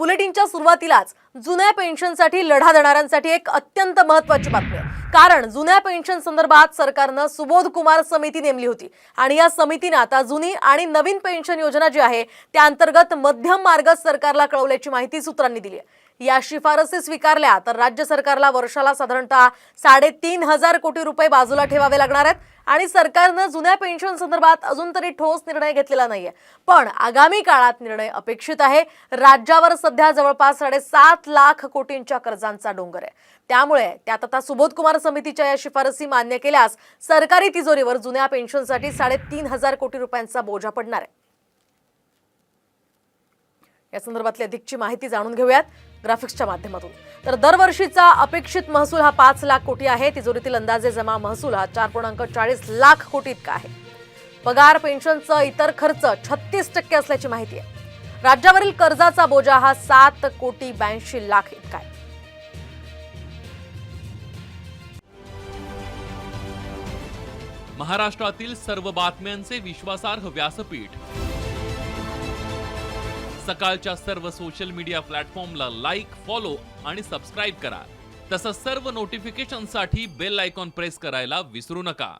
Bulletin बुलेटिनच्या सुरुवातीलाच जुन्या पेन्शनसाठी लढा देणाऱ्यांसाठी एक अत्यंत महत्वाची बातमी आहे. कारण जुन्या पेन्शन संदर्भात सरकारनं सुबोध कुमार समिती नेमली होती. आणि या समितीनं आता जुनी आणि नवीन पेन्शन योजना जी आहे त्या अंतर्गत मध्यम मार्ग सरकारला कळवल्याची माहिती सूत्रांनी दिली आहे. या शिफारसी स्वीकारल्या तर राज्य सरकारला वर्षाला साधारणतः साडेतीन हजार कोटी रुपये बाजूला ठेवावे लागणार आहेत. आणि सरकारनं जुन्या पेन्शन संदर्भात अजून तरी ठोस निर्णय घेतलेला नाहीये. पण आगामी काळात निर्णय अपेक्षित आहे. राज्यावर सध्या जवळ जवळपास साडेसात लाख कोटींच्या कर्जांचा डोंगर आहे. त्यामुळे त्यात आता सुबोध कुमार समितीच्या या शिफारसी मान्य केल्यास सरकारी तिजोरीवर जुन्या पेन्शनसाठी साडेतीन हजार कोटी रुपयांचा बोजा पडणार आहे. या संदर्भातली अधिकची माहिती जाणून घेऊयात ग्राफिक्सच्या माध्यमातून. तर दरवर्षीचा अपेक्षित महसूल हा पाच लाख कोटी आहे. तिजोरीतील अंदाजे जमा महसूल हा चार पूर्णांक चाळीस लाख कोटी इतका आहे. पगार पेन्शनचं इतर खर्च छत्तीस टक्के असल्याची माहिती आहे. राज्यावरील कर्जाचा बोजा हा सात कोटी ब्याऐंशी लाख इतका आहे. महाराष्ट्रातील सर्व बातम्यांचे विश्वासार्ह व्यासपीठ. सकाळच्या सर्व सोशल मीडिया प्लॅटफॉर्मला लाईक फॉलो आणि सबस्क्राईब करा. तसंच सर्व नोटिफिकेशनसाठी बेल आयकॉन प्रेस करायला विसरू नका.